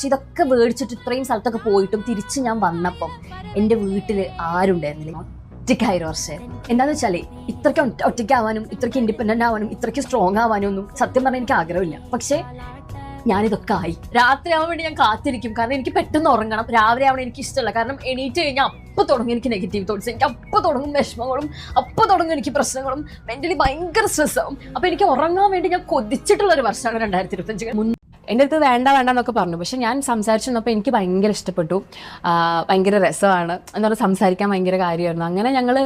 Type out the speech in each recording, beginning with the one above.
പക്ഷെ ഇതൊക്കെ മേടിച്ചിട്ട് ഇത്രയും സ്ഥലത്തൊക്കെ പോയിട്ടും തിരിച്ച് ഞാൻ വന്നപ്പം എന്റെ വീട്ടിൽ ആരുണ്ടായിരുന്നില്ല. ഉണ്ടായിരുന്നില്ല വർഷം. എന്താണെന്ന് വെച്ചാൽ ഇത്രയ്ക്ക് ഒറ്റ ഒറ്റയ്ക്കാവാനും ഇത്രയ്ക്ക് ഇൻഡിപെൻഡന്റ് ആവാനും ഇത്രയ്ക്ക് സ്ട്രോങ് ആവാനും ഒന്നും സത്യം പറഞ്ഞാൽ എനിക്ക് ആഗ്രഹമില്ല. പക്ഷേ ഞാനിതൊക്കെ ആയി. രാത്രി ആവാൻ വേണ്ടി ഞാൻ കാത്തിരിക്കും. കാരണം എനിക്ക് പെട്ടെന്ന് ഉറങ്ങണം. രാവിലെ ആവണം എനിക്ക് ഇഷ്ടമല്ല. കാരണം എണീറ്റ് കഴിഞ്ഞാൽ അപ്പം തുടങ്ങും എനിക്ക് നെഗറ്റീവ് തോട്ട്സ് എനിക്ക് അപ്പം തുടങ്ങും വിഷമങ്ങളും. അപ്പം തുടങ്ങും എനിക്ക് പ്രശ്നങ്ങളും. മെന്റലി ഭയങ്കര സ്ട്രെസ്സാവും അപ്പൊ എനിക്ക് ഉറങ്ങാൻ വേണ്ടി ഞാൻ കൊതിച്ചിട്ടുള്ള ഒരു വർഷമാണ് രണ്ടായിരത്തി ഇരുപത്തഞ്ച്. എന്റെ അടുത്ത് വേണ്ട വേണ്ട എന്നൊക്കെ പറഞ്ഞു. പക്ഷെ ഞാൻ സംസാരിച്ചു വന്നപ്പോൾ എനിക്ക് ഭയങ്കര ഇഷ്ടപ്പെട്ടു. ഭയങ്കര രസമാണ്. എന്ന് പറഞ്ഞാൽ സംസാരിക്കാൻ ഭയങ്കര കാര്യമായിരുന്നു. അങ്ങനെ ഞങ്ങൾ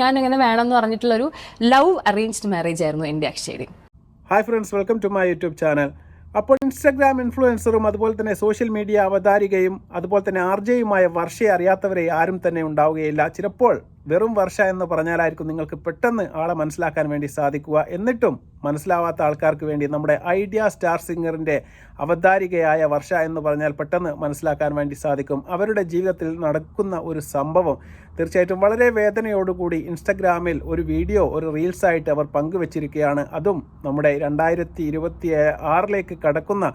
ഞാൻ അങ്ങനെ വേണമെന്ന് പറഞ്ഞിട്ടുള്ളൊരു ലവ് അറേഞ്ച്ഡ് മാരേജ് ആയിരുന്നു എന്റെ അക്ഷയയിൽ hi friends welcome to my YouTube channel അപ്പോൾ ഇൻസ്റ്റാഗ്രാം ഇൻഫ്ലുവൻസറും അതുപോലെ തന്നെ സോഷ്യൽ മീഡിയ അവതാരികയും അതുപോലെ തന്നെ ആർജയുമായ വർഷയെ അറിയാത്തവരെ ആരും തന്നെ ഉണ്ടാവുകയില്ല. ചിലപ്പോൾ വെറും വർഷ എന്ന് പറഞ്ഞാലായിരിക്കും നിങ്ങൾക്ക് പെട്ടെന്ന് ആളെ മനസ്സിലാക്കാൻ വേണ്ടി സാധിക്കുക. എന്നിട്ടും മനസ്സിലാവാത്ത ആൾക്കാർക്ക് വേണ്ടി നമ്മുടെ ഐഡിയ സ്റ്റാർ സിംഗറിന്റെ അവതാരികയായ വർഷ എന്ന് പറഞ്ഞാൽ പെട്ടെന്ന് മനസ്സിലാക്കാൻ വേണ്ടി സാധിക്കും. അവരുടെ ജീവിതത്തിൽ നടക്കുന്ന ഒരു സംഭവം. തീർച്ചയായിട്ടും വളരെ വേദനയോടുകൂടി ഇൻസ്റ്റഗ്രാമിൽ ഒരു വീഡിയോ ഒരു റീൽസായിട്ട് അവർ പങ്കുവച്ചിരിക്കുകയാണ്. അതും നമ്മുടെ രണ്ടായിരത്തി ഇരുപത്തി ആറിലേക്ക് കടക്കുന്ന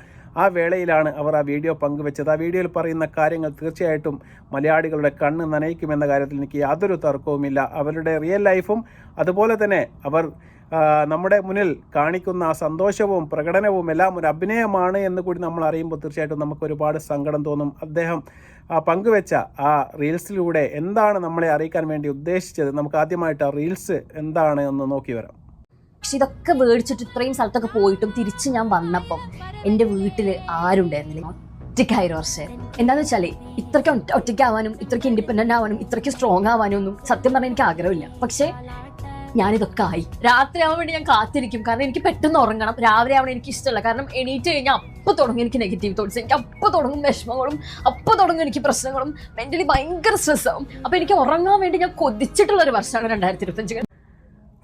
ആ വേളയിലാണ് അവർ ആ വീഡിയോ പങ്കുവെച്ചത്. ആ വീഡിയോയിൽ പറയുന്ന കാര്യങ്ങൾ തീർച്ചയായിട്ടും മലയാളികളുടെ കണ്ണ് നനയിക്കുമെന്ന കാര്യത്തിൽ എനിക്ക് യാതൊരു തർക്കവുമില്ല. അവരുടെ റിയൽ ലൈഫും അതുപോലെ തന്നെ അവർ നമ്മുടെ മുന്നിൽ കാണിക്കുന്ന ആ സന്തോഷവും പ്രകടനവും എല്ലാം ഒരു അഭിനയമാണ് എന്ന് കൂടി നമ്മൾ അറിയുമ്പോൾ തീർച്ചയായിട്ടും നമുക്ക് ഒരുപാട് സങ്കടം തോന്നും. അദ്ദേഹം പങ്കുവെച്ച ആ റീൽസിലൂടെ എന്താണ് നമ്മളെ അറിയിക്കാൻ വേണ്ടി ഉദ്ദേശിച്ചത്? നമുക്ക് ആദ്യമായിട്ട് ആ റീൽസ് എന്താണ് എന്ന് നോക്കി വരാം. പക്ഷെ ഇതൊക്കെ മേടിച്ചിട്ട് ഇത്രയും സ്ഥലത്തൊക്കെ പോയിട്ടും തിരിച്ച് ഞാൻ വന്നപ്പം എന്റെ വീട്ടിൽ ആരുണ്ടായിരുന്നില്ല. ഒറ്റയ്ക്കായിരുന്നു വർഷം. എന്താണെന്ന് വെച്ചാൽ ഇത്രയ്ക്ക് ഒറ്റ ഒറ്റയ്ക്കാവാനും ഇത്രയ്ക്ക് ഇൻഡിപെൻഡന്റ് ആവാനും ഇത്രയ്ക്ക് സ്ട്രോങ് ആവാനും ഒന്നും സത്യം പറഞ്ഞാൽ എനിക്ക് ആഗ്രഹമില്ല. പക്ഷേ ഞാനിതൊക്കെ ആയി. രാത്രി ആവാൻ വേണ്ടി ഞാൻ കാത്തിരിക്കും. കാരണം എനിക്ക് പെട്ടെന്ന് ഉറങ്ങണം. രാവിലെ ആവണം എനിക്ക് ഇഷ്ടമല്ല. കാരണം എണീറ്റ് കഴിഞ്ഞാൽ അപ്പം തുടങ്ങും എനിക്ക് നെഗറ്റീവ് തോട്ട്സ് എനിക്ക് അപ്പം തുടങ്ങും വിഷമങ്ങളും. അപ്പം തുടങ്ങും എനിക്ക് പ്രശ്നങ്ങളും. മെന്റലി ഭയങ്കര സ്ട്രെസ്സാവും അപ്പം എനിക്ക് ഉറങ്ങാൻ വേണ്ടി ഞാൻ കൊതിച്ചിട്ടുള്ള ഒരു വർഷമാണ് രണ്ടായിരത്തി ഇരുപത്തഞ്ച്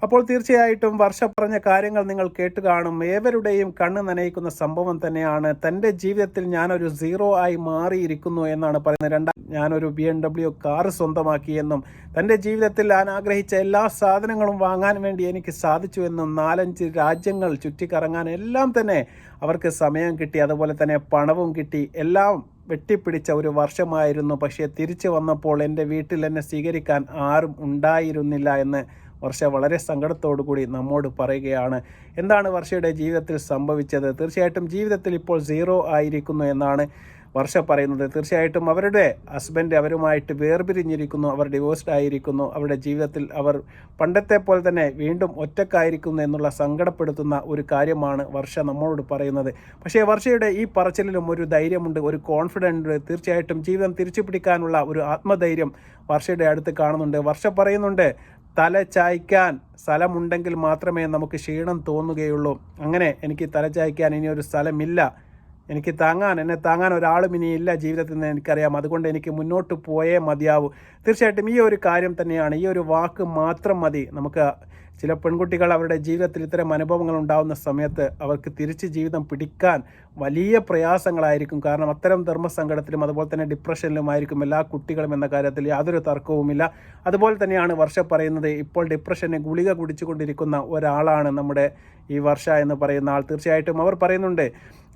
അപ്പോൾ തീർച്ചയായിട്ടും വർഷ പറഞ്ഞ കാര്യങ്ങൾ നിങ്ങൾ കേട്ട് കാണും. ഏവരുടെയും കണ്ണ് നനയിക്കുന്ന സംഭവം തന്നെയാണ്. തന്റെ ജീവിതത്തിൽ ഞാനൊരു സീറോ ആയി മാറിയിരിക്കുന്നു എന്നാണ് പറയുന്നത്. രണ്ടാം ഞാനൊരു ബി എം ഡബ്ല്യു കാർ സ്വന്തമാക്കിയെന്നും തന്റെ ജീവിതത്തിൽ ഞാൻ ആഗ്രഹിച്ച എല്ലാ സാധനങ്ങളും വാങ്ങാൻ വേണ്ടി എനിക്ക് സാധിച്ചു എന്നും നാലഞ്ച് രാജ്യങ്ങൾ ചുറ്റിക്കറങ്ങാൻ എല്ലാം തന്നെ അവർക്ക് സമയം കിട്ടി. അതുപോലെ തന്നെ പണവും കിട്ടി. എല്ലാം വെട്ടിപ്പിടിച്ച ഒരു വർഷമായിരുന്നു. പക്ഷേ തിരിച്ചു വന്നപ്പോൾ എന്റെ വീട്ടിൽ എന്നെ സ്വീകരിക്കാൻ ആരും ഉണ്ടായിരുന്നില്ല എന്ന് വർഷ വളരെ സങ്കടത്തോടു കൂടി നമ്മോട് പറയുകയാണ് എന്താണ് വർഷയുടെ ജീവിതത്തിൽ സംഭവിച്ചത്? തീർച്ചയായിട്ടും ജീവിതത്തിൽ ഇപ്പോൾ സീറോ ആയിരിക്കുന്നു എന്നാണ് വർഷ പറയുന്നത്. തീർച്ചയായിട്ടും അവരുടെ ഹസ്ബൻഡ് അവരുമായിട്ട് വേർപിരിഞ്ഞിരിക്കുന്നു അവർ ഡിവോഴ്സ്ഡ് ആയിരിക്കുന്നു അവരുടെ ജീവിതത്തിൽ അവർ പണ്ടത്തെ പോലെ തന്നെ വീണ്ടും ഒറ്റക്കായിരിക്കുന്നു എന്നുള്ള സങ്കടപ്പെടുത്തുന്ന ഒരു കാര്യമാണ് വർഷ നമ്മളോട് പറയുന്നത്. പക്ഷേ വർഷയുടെ ഈ പറച്ചിലിലും ഒരു ധൈര്യമുണ്ട് ഒരു കോൺഫിഡന്റ് തീർച്ചയായിട്ടും ജീവിതം തിരിച്ചു പിടിക്കാനുള്ള ഒരു ആത്മധൈര്യം വർഷയുടെ അടുത്ത് കാണുന്നുണ്ട്. വർഷ പറയുന്നുണ്ട് തല ചായ്ക്കാൻ സ്ഥലമുണ്ടെങ്കിൽ മാത്രമേ നമുക്ക് ക്ഷീണം തോന്നുകയുള്ളൂ. അങ്ങനെ എനിക്ക് തല ചായ്ക്കാൻ ഇനി ഒരു സ്ഥലമില്ല. എനിക്ക് താങ്ങാൻ എന്നെ താങ്ങാൻ ഒരാളും ഇനിയില്ല ജീവിതത്തിൽ നിന്ന് എനിക്കറിയാം. അതുകൊണ്ട് എനിക്ക് മുന്നോട്ട് പോയേ മതിയാവൂ. തീർച്ചയായിട്ടും ഈ ഒരു കാര്യം തന്നെയാണ്. ഈ ഒരു വാക്ക് മാത്രം മതി. നമുക്ക് ചില പെൺകുട്ടികൾ അവരുടെ ജീവിതത്തിൽ ഇത്തരം അനുഭവങ്ങൾ ഉണ്ടാകുന്ന സമയത്ത് അവർക്ക് തിരിച്ച് ജീവിതം പിടിക്കാൻ വലിയ പ്രയാസങ്ങളായിരിക്കും. കാരണം അത്തരം ധർമ്മസങ്കടത്തിലും അതുപോലെ തന്നെ ഡിപ്രഷനിലും ആയിരിക്കും എല്ലാ കുട്ടികളും എന്ന കാര്യത്തിൽ യാതൊരു തർക്കവുമില്ല. അതുപോലെ തന്നെയാണ് വർഷ പറയുന്നത് ഇപ്പോൾ ഡിപ്രഷന് ഗുളിക കുടിച്ചുകൊണ്ടിരിക്കുന്ന ഒരാളാണ് നമ്മുടെ ഈ വർഷ എന്ന് പറയുന്ന ആൾ. തീർച്ചയായിട്ടും അവർ പറയുന്നുണ്ട്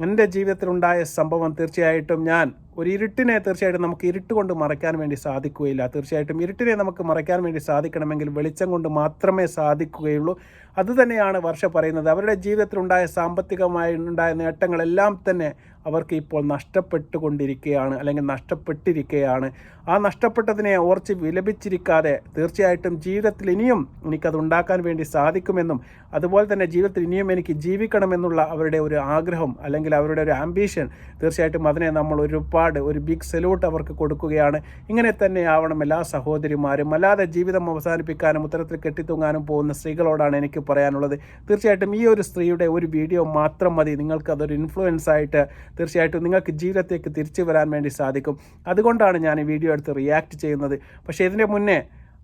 എന്റെ ജീവിതത്തിലുണ്ടായ സംഭവം തീർച്ചയായിട്ടും ഞാൻ ഒരു ഇരുട്ടിനെ തീർച്ചയായിട്ടും നമുക്ക് ഇരുട്ട് കൊണ്ട് മറയ്ക്കാൻ വേണ്ടി സാധിക്കുകയില്ല. തീർച്ചയായിട്ടും ഇരുട്ടിനെ നമുക്ക് മറയ്ക്കാൻ വേണ്ടി സാധിക്കണമെങ്കിൽ വെളിച്ചം കൊണ്ട് മാത്രമേ സാധിക്കുകയുള്ളൂ. അതുതന്നെയാണ് വർഷ പറയുന്നത്. അവരുടെ ജീവിതത്തിലുണ്ടായ സാമ്പത്തികമായി ഉണ്ടായ നേട്ടങ്ങളെല്ലാം തന്നെ അവർക്ക് ഇപ്പോൾ നഷ്ടപ്പെട്ടുകൊണ്ടിരിക്കുകയാണ് അല്ലെങ്കിൽ നഷ്ടപ്പെട്ടിരിക്കുകയാണ്. ആ നഷ്ടപ്പെട്ടതിനെ ഓർച്ച് വിലപിച്ചിരിക്കാതെ തീർച്ചയായിട്ടും ജീവിതത്തിൽ ഇനിയും എനിക്കത് ഉണ്ടാക്കാൻ വേണ്ടി സാധിക്കുമെന്നും അതുപോലെ തന്നെ ജീവിതത്തിൽ ഇനിയും എനിക്ക് ജീവിക്കണമെന്നുള്ള അവരുടെ ഒരു ആഗ്രഹം അല്ലെങ്കിൽ അവരുടെ ഒരു ആംബീഷൻ തീർച്ചയായിട്ടും അതിനെ നമ്മൾ ഒരുപാട് ഒരു ബിഗ് സല്യൂട്ട് അവർക്ക് കൊടുക്കുകയാണ്. ഇങ്ങനെ തന്നെ ആവണം എല്ലാ സഹോദരിമാരും. അല്ലാതെ ജീവിതം അവസാനിപ്പിക്കാനും ഉത്തരത്തിൽ കെട്ടിത്തൂങ്ങാനും പോകുന്ന സ്ത്രീകളോടാണ് എനിക്ക് പറയാനുള്ളത്. തീർച്ചയായിട്ടും ഈ ഒരു സ്ത്രീയുടെ ഒരു വീഡിയോ മാത്രം മതി. നിങ്ങൾക്ക് അതൊരു ഇൻഫ്ലുവൻസ് ആയിട്ട് തീർച്ചയായിട്ടും നിങ്ങൾക്ക് ജീവിതത്തേക്ക് തിരിച്ചു വരാൻ വേണ്ടി സാധിക്കും. അതുകൊണ്ടാണ് ഞാൻ ഈ വീഡിയോ എടുത്ത് റിയാക്ട് ചെയ്യുന്നത്. പക്ഷേ ഇതിന്റെ മുന്നേ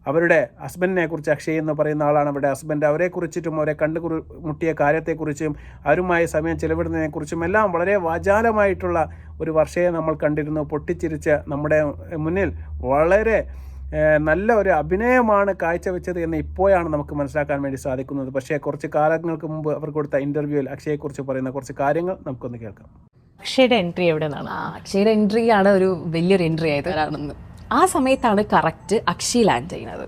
അവരുടെ ഹസ്ബൻഡിനെ കുറിച്ച് അക്ഷയ് എന്ന് പറയുന്ന ആളാണ് അവരുടെ ഹസ്ബൻഡ് അവരെ കുറിച്ചിട്ടും അവരെ കണ്ടു മുട്ടിയ കാര്യത്തെക്കുറിച്ചും അവരുമായി സമയം ചെലവിടുന്നതിനെക്കുറിച്ചും എല്ലാം വളരെ വാചാലമായിട്ടുള്ള ഒരു വർഷയെ നമ്മൾ കണ്ടിരുന്നു. പൊട്ടിച്ചിരിച്ച് നമ്മുടെ മുന്നിൽ വളരെ നല്ല ഒരു അഭിനയമാണ് കാഴ്ചവെച്ചത് എന്ന് ഇപ്പോഴാണ് നമുക്ക് മനസ്സിലാക്കാൻ വേണ്ടി സാധിക്കുന്നത്. പക്ഷേ കുറച്ച് കാലങ്ങൾക്ക് മുമ്പ് അവർ കൊടുത്ത ഇന്റർവ്യൂവിൽ അക്ഷയെക്കുറിച്ച് പറയുന്ന കുറച്ച് കാര്യങ്ങൾ നമുക്കൊന്ന് കേൾക്കാം. അക്ഷയുടെ എൻട്രി എവിടെ നിന്നാണ് അക്ഷയുടെ എൻട്രി ആണ് ഒരു വലിയൊരു എൻട്രി ആയത് കാരണം ആ സമയത്താണ് കറക്റ്റ് അക്ഷയ് ലാൻഡ് ചെയ്യുന്നത്.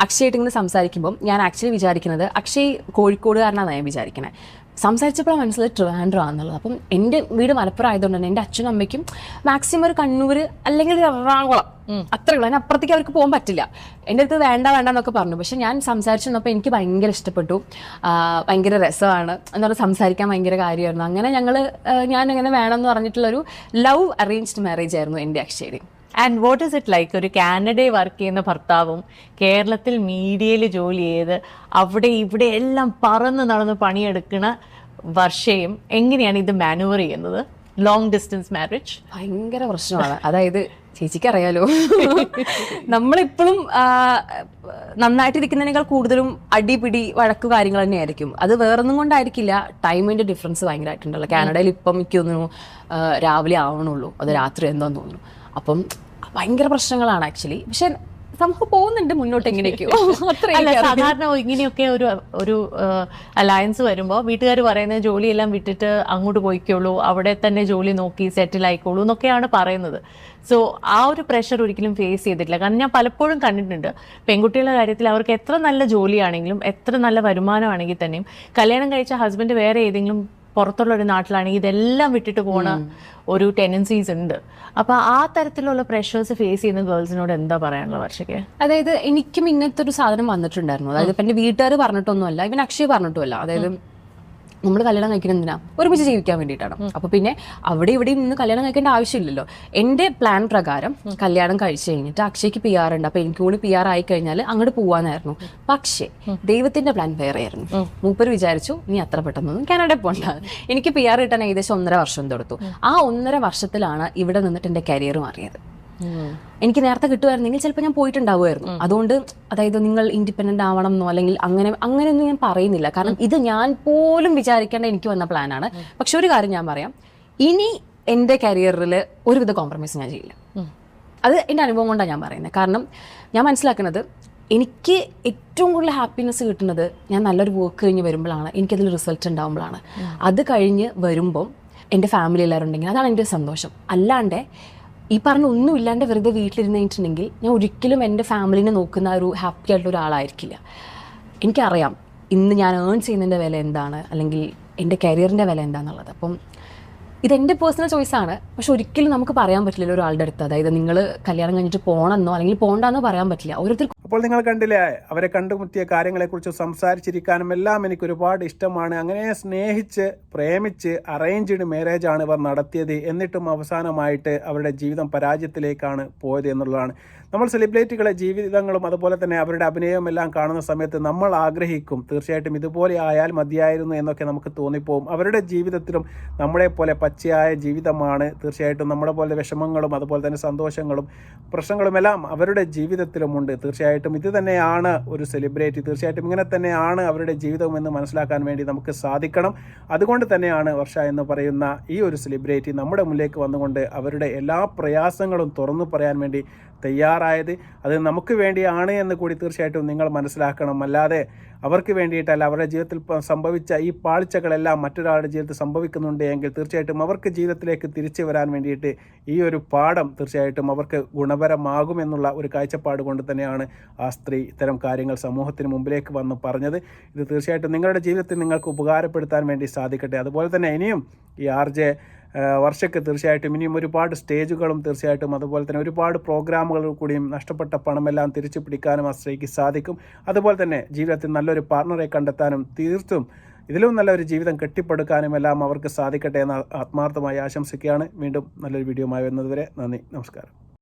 അക്ഷയായിട്ട് ഇങ്ങനെ സംസാരിക്കുമ്പോൾ ഞാൻ ആക്ച്വലി വിചാരിക്കുന്നത് അക്ഷയ് കോഴിക്കോടുകാരനാണ് ഞാൻ വിചാരിക്കുന്നത് സംസാരിച്ചപ്പോഴാണ് മനസ്സിലായി ട്രിവാൻഡ്രം ആണെന്നുള്ളത്. അപ്പം എന്റെ വീട് മലപ്പുറം ആയതുകൊണ്ട് തന്നെ എന്റെ അച്ഛനും അമ്മയ്ക്കും മാക്സിമം ഒരു കണ്ണൂർ അല്ലെങ്കിൽ ഒരു എറണാകുളം അത്രേ ഉള്ളൂ. അതിനപ്പുറത്തേക്ക് അവർക്ക് പോകാൻ പറ്റില്ല. എന്റെ അടുത്ത് വേണ്ട വേണ്ട എന്നൊക്കെ പറഞ്ഞു. പക്ഷെ ഞാൻ സംസാരിച്ചു വന്നപ്പോൾ എനിക്ക് ഭയങ്കര ഇഷ്ടപ്പെട്ടു. ഭയങ്കര രസമാണ്. എന്ന് പറഞ്ഞാൽ സംസാരിക്കാൻ ഭയങ്കര കാര്യമായിരുന്നു. അങ്ങനെ ഞങ്ങൾ ഞാൻ അങ്ങനെ വേണമെന്ന് പറഞ്ഞിട്ടുള്ള ഒരു ലവ് അറേഞ്ച്ഡ് മാരേജ് ആയിരുന്നു എന്റെ അക്ഷയുടെ and what is it like ഒരു കാനഡയിൽ വർക്ക് ചെയ്യുന്ന ഭർത്താവും കേരളത്തിൽ മീഡിയയിൽ ജോലി ചെയ്ത് അവിടെ ഇവിടെ എല്ലാം പറന്ന് നടന്ന് പണിയെടുക്കുന്ന വർഷയും എങ്ങനെയാണ് ഇത് മാനുവർ ചെയ്യുന്നത്? ലോങ് ഡിസ്റ്റൻസ് മാരേജ് ഭയങ്കര പ്രശ്നമാണ്. അതായത് ചേച്ചിക്ക് അറിയാലോ നമ്മളിപ്പോഴും നന്നായിട്ടിരിക്കുന്നതിനേക്കാൾ കൂടുതലും അടിപിടി വഴക്ക് കാര്യങ്ങൾ തന്നെയായിരിക്കും. അത് വേറൊന്നും കൊണ്ടായിരിക്കില്ല. ടൈമിന്റെ ഡിഫറൻസ് ഭയങ്കരമായിട്ടുണ്ടല്ലോ. കാനഡയിൽ ഇപ്പം തോന്നുന്നു രാവിലെ ആവണുള്ളൂ. അത് രാത്രി എന്താന്ന് തോന്നുന്നു. അപ്പം ഭയങ്കര പ്രശ്നങ്ങളാണ് ആക്ച്വലി പക്ഷെ നമുക്ക് പോകുന്നുണ്ട് മുന്നോട്ട് എങ്ങനെയൊക്കെയോ. അല്ല സാധാരണ ഇങ്ങനെയൊക്കെ ഒരു ഒരു അലയൻസ് വരുമ്പോൾ വീട്ടുകാർ പറയുന്നത് ജോലിയെല്ലാം വിട്ടിട്ട് അങ്ങോട്ട് പോയിക്കോളൂ അവിടെ തന്നെ ജോലി നോക്കി സെറ്റിൽ ആയിക്കോളൂ എന്നൊക്കെയാണ് പറയുന്നത്. സോ ആ ഒരു പ്രഷർ ഒരിക്കലും ഫേസ് ചെയ്തിട്ടില്ല. കാരണം ഞാൻ പലപ്പോഴും കണ്ടിട്ടുണ്ട് പെൺകുട്ടികളുടെ കാര്യത്തിൽ അവർക്ക് എത്ര നല്ല ജോലിയാണെങ്കിലും എത്ര നല്ല വരുമാനമാണെങ്കിൽ തന്നെയും കല്യാണം കഴിച്ച ഹസ്ബൻഡ് വേറെ ഏതെങ്കിലും പുറത്തുള്ള ഒരു നാട്ടിലാണെങ്കിൽ ഇതെല്ലാം വിട്ടിട്ട് പോണ ഒരു ടെൻഡൻസീസ് ഉണ്ട്. അപ്പൊ ആ തരത്തിലുള്ള പ്രഷേഴ്സ് ഫേസ് ചെയ്യുന്ന ഗേൾസിനോട് എന്താ പറയാനുള്ള വർഷയ്ക്ക്? അതായത് എനിക്കും ഇങ്ങനത്തെ ഒരു സാധനം വന്നിട്ടുണ്ടായിരുന്നു. അതായത് ഇപ്പൊ എന്റെ വീട്ടുകാർ പറഞ്ഞിട്ടൊന്നുമല്ല ഇവൻ അക്ഷയ് പറഞ്ഞിട്ടുമല്ല. അതായത് നമ്മൾ കല്യാണം കഴിക്കുന്നത് എന്തിനാ? ഒരുമിച്ച് ജീവിക്കാൻ വേണ്ടിയിട്ടാണ്. അപ്പൊ പിന്നെ അവിടെ ഇവിടെ നിന്ന് കല്യാണം കഴിക്കേണ്ട ആവശ്യമില്ലല്ലോ. എന്റെ പ്ലാൻ പ്രകാരം കല്യാണം കഴിച്ചു കഴിഞ്ഞിട്ട് അക്ഷയ്ക്ക് പി ആർ ഉണ്ട്. അപ്പൊ എനിക്ക് കൂടി പി ആർ ആയി കഴിഞ്ഞാൽ അങ്ങോട്ട് പോവാനായിരുന്നു. പക്ഷേ ദൈവത്തിന്റെ പ്ലാൻ വേറെ ആയിരുന്നു. മൂപ്പര് വിചാരിച്ചു നീ അത്ര പെട്ടെന്നൊന്നും കാനഡ പോണ്ട. എനിക്ക് പി ആർ കിട്ടാൻ ഏകദേശം ഒന്നര വർഷം തൊടുത്തു ആ ഒന്നര വർഷത്തിലാണ് ഇവിടെ നിന്നിട്ട് എന്റെ കരിയർ മാറിയത്. എനിക്ക് നേരത്തെ കിട്ടുമായിരുന്നെങ്കിൽ ചിലപ്പോൾ ഞാൻ പോയിട്ടുണ്ടാവുമായിരുന്നു. അതുകൊണ്ട് അതായത് നിങ്ങൾ ഇൻഡിപെൻഡന്റ് ആവണം എന്നോ അല്ലെങ്കിൽ അങ്ങനെ അങ്ങനെയൊന്നും ഞാൻ പറയുന്നില്ല. കാരണം ഇത് ഞാൻ പോലും വിചാരിക്കേണ്ട എനിക്ക് വന്ന പ്ലാനാണ് പക്ഷെ ഒരു കാര്യം ഞാൻ പറയാം. ഇനി എന്റെ കരിയറിൽ ഒരുവിധ കോംപ്രമൈസ് ഞാൻ ചെയ്യില്ല. അത് എന്റെ അനുഭവം കൊണ്ടാണ് ഞാൻ പറയുന്നത് കാരണം ഞാൻ മനസ്സിലാക്കുന്നത് എനിക്ക് ഏറ്റവും കൂടുതൽ ഹാപ്പിനെസ് കിട്ടുന്നത് ഞാൻ നല്ലൊരു വർക്ക് കഴിഞ്ഞ് വരുമ്പോഴാണ്. എനിക്കതിൽ റിസൾട്ട് ഉണ്ടാകുമ്പോഴാണ് അത് കഴിഞ്ഞ് വരുമ്പം എന്റെ ഫാമിലി എല്ലാവരും ഉണ്ടെങ്കിൽ അതാണ് എന്റെ സന്തോഷം. അല്ലാണ്ട് ഈ പറഞ്ഞ ഒന്നും ഇല്ലാണ്ട് വെറുതെ വീട്ടിലിരുന്ന് കഴിഞ്ഞിട്ടുണ്ടെങ്കിൽ ഞാൻ ഒരിക്കലും എന്റെ ഫാമിലിനെ നോക്കുന്ന ഒരു ഹാപ്പി ആയിട്ടുള്ള ഒരാളായിരിക്കില്ല. എനിക്കറിയാം ഇന്ന് ഞാൻ ഏൺ ചെയ്യുന്നതിന്റെ വില എന്താണ്? അല്ലെങ്കിൽ എന്റെ കരിയറിന്റെ വില എന്താണെന്നുള്ളത് അപ്പം ഇതെന്റെ പേഴ്സണൽ ചോയ്സാണ് പക്ഷെ ഒരിക്കലും നമുക്ക് പറയാൻ പറ്റില്ല ഒരാളുടെ അടുത്ത്. അതായത് നിങ്ങൾ കല്യാണം കഴിഞ്ഞിട്ട് പോകണമെന്നോ അല്ലെങ്കിൽ പോകണ്ടെന്നോ പറയാൻ പറ്റില്ല. ഓരോരുത്തർ അപ്പോൾ നിങ്ങൾ കണ്ടില്ലേ അവരെ കണ്ടുമുട്ടിയ കാര്യങ്ങളെക്കുറിച്ച് സംസാരിച്ചിരിക്കാനും എല്ലാം എനിക്ക് ഒരുപാട് ഇഷ്ടമാണ്. അങ്ങനെ സ്നേഹിച്ച് പ്രേമിച്ച് അറേഞ്ച്ഡ് മാരേജ് ആണ് ഇവർ നടത്തിയത്. എന്നിട്ടും അവസാനമായിട്ട് അവരുടെ ജീവിതം പരാജയത്തിലേക്കാണ് പോയത് എന്നുള്ളതാണ്. നമ്മൾ സെലിബ്രിറ്റികളെ ജീവിതങ്ങളും അതുപോലെ തന്നെ അവരുടെ അഭിനയവും എല്ലാം കാണുന്ന സമയത്ത് നമ്മൾ ആഗ്രഹിക്കും തീർച്ചയായിട്ടും ഇതുപോലെ ആയാൽ മതിയായിരുന്നു എന്നൊക്കെ നമുക്ക് തോന്നിപ്പോവും. അവരുടെ ജീവിതത്തിലും നമ്മളെ പോലെ പച്ചയായ ജീവിതമാണ്. തീർച്ചയായിട്ടും നമ്മളെ പോലെ വിഷമങ്ങളും അതുപോലെ തന്നെ സന്തോഷങ്ങളും പ്രശ്നങ്ങളും എല്ലാം അവരുടെ ജീവിതത്തിലുമുണ്ട് തീർച്ചയായിട്ടും ഇത് തന്നെയാണ് ഒരു സെലിബ്രിറ്റി തീർച്ചയായിട്ടും ഇങ്ങനെ തന്നെയാണ് അവരുടെ ജീവിതം എന്ന് മനസ്സിലാക്കാൻ വേണ്ടി നമുക്ക് സാധിക്കണം. അതുകൊണ്ട് തന്നെയാണ് വർഷ എന്ന് പറയുന്ന ഈ ഒരു സെലിബ്രിറ്റി നമ്മുടെ മുന്നിലേക്ക് വന്നുകൊണ്ട് അവരുടെ എല്ലാ പ്രയാസങ്ങളും തുറന്നു പറയാൻ വേണ്ടി തയ്യാറായത് അത് നമുക്ക് വേണ്ടിയാണ് എന്ന് കൂടി തീർച്ചയായിട്ടും നിങ്ങൾ മനസ്സിലാക്കണം. അല്ലാതെ അവർക്ക് വേണ്ടിയിട്ടല്ല അവരുടെ ജീവിതത്തിൽ സംഭവിച്ച ഈ പാളിച്ചകളെല്ലാം മറ്റൊരാളുടെ ജീവിതത്തിൽ സംഭവിക്കുന്നുണ്ട് എങ്കിൽ തീർച്ചയായിട്ടും അവർക്ക് ജീവിതത്തിലേക്ക് തിരിച്ചു വരാൻ വേണ്ടിയിട്ട് ഈ ഒരു പാഠം തീർച്ചയായിട്ടും അവർക്ക് ഗുണപരമാകുമെന്നുള്ള ഒരു കാഴ്ചപ്പാട് കൊണ്ട് തന്നെയാണ് ആ സ്ത്രീ ഇത്തരം കാര്യങ്ങൾ സമൂഹത്തിന് മുമ്പിലേക്ക് വന്ന് പറഞ്ഞത്. ഇത് തീർച്ചയായിട്ടും നിങ്ങളുടെ ജീവിതത്തിൽ നിങ്ങൾക്ക് ഉപകാരപ്പെടുത്താൻ വേണ്ടി സാധിക്കട്ടെ. അതുപോലെ തന്നെ ഇനിയും ഈ ആർ ജെ വർഷയ്ക്ക് തീർച്ചയായിട്ടും ഇനിയും ഒരുപാട് സ്റ്റേജുകളും തീർച്ചയായിട്ടും അതുപോലെ തന്നെ ഒരുപാട് പ്രോഗ്രാമുകൾ കൂടിയും നഷ്ടപ്പെട്ട പണമെല്ലാം തിരിച്ചു പിടിക്കാനും അശ്രയിക്ക് സാധിക്കും. അതുപോലെ തന്നെ ജീവിതത്തിൽ നല്ലൊരു പാർട്ണറെ കണ്ടെത്താനും തീർത്തും ഇതിലും നല്ലൊരു ജീവിതം കെട്ടിപ്പടുക്കാനും എല്ലാം അവർക്ക് സാധിക്കട്ടെ എന്ന് ആത്മാർത്ഥമായി ആശംസിക്കുകയാണ്. വീണ്ടും നല്ലൊരു വീഡിയോ വരുന്നതുവരെ നന്ദി നമസ്കാരം.